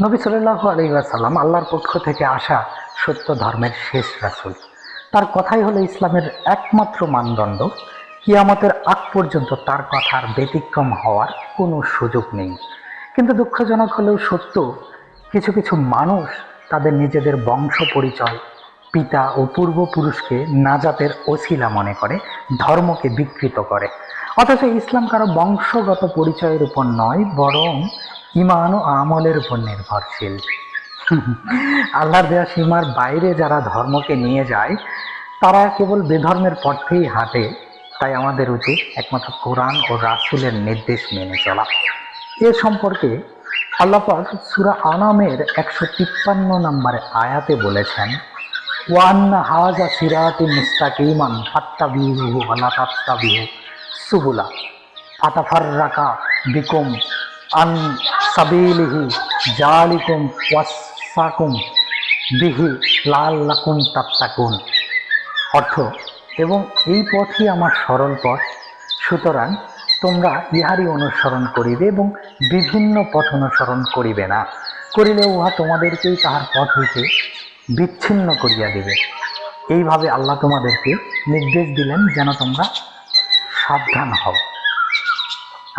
নবী সাল্লাহ আলহিসাল্লাম আল্লাহর পক্ষ থেকে আসা সত্য ধর্মের শেষ রাসুল। তার কথাই হলো ইসলামের একমাত্র মানদণ্ড। কিয়ামতের আগ পর্যন্ত তার কথার ব্যতিক্রম হওয়ার কোনো সুযোগ নেই। কিন্তু দুঃখজনক হলেও সত্য, কিছু কিছু মানুষ তাদের নিজেদের বংশ পরিচয়, পিতা ও পূর্বপুরুষকে নাজাতের ওসিলা মনে করে, ধর্মকে বিকৃত করে। অথচ ইসলাম কারও বংশগত পরিচয়ের উপর নয়, বরং ইমান ও আমলের উপর নির্ভরশীল। আল্লাহর দেয়া সীমার বাইরে যারা ধর্মকে নিয়ে যায়, তারা কেবল বেধর্মের পথেই হাঁটে, তাই আমাদের উচিত একমাত্র কোরআন ও রাসুলের নির্দেশ মেনে চলা। এ সম্পর্কে আল্লাপাক সুরা আনামের একশো তিপ্পান্ন নম্বরে আয়াতে বলেছেন, ওয়ান্না হাজা সিরাতি মুস্তাকিমান ফাত্তা বিহু আলা সুবুলা। ফাতাফার রাকা বিকুম আন সাবিলিহি জালিকুম ওয়াসাকুম বিহি লাল লাকুম তাত্তাকুন। অর্থ, এবং এই পথই আমার সরল পথ। সুতরাং তোমরা ইহারই অনুসরণ করিবে এবং বিভিন্ন পথ অনুসরণ করিবে না। করিলে উহা তোমাদেরকেই তাহার পথ হইতে বিচ্ছিন্ন করিয়া দিবে। এইভাবে আল্লাহ তোমাদেরকে নির্দেশ দিলেন যেন তোমরা সাবধান হও।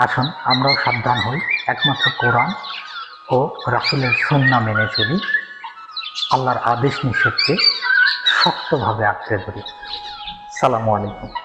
আসুন, আমরাও সাবধান হই। একমাত্র কোরআন ও রাসুলের সন্না মেনে চলি। আল্লাহর আদেশ নিষেধকে শক্তভাবে আঁকড়ে ধরি। সালামু আলাইকুম।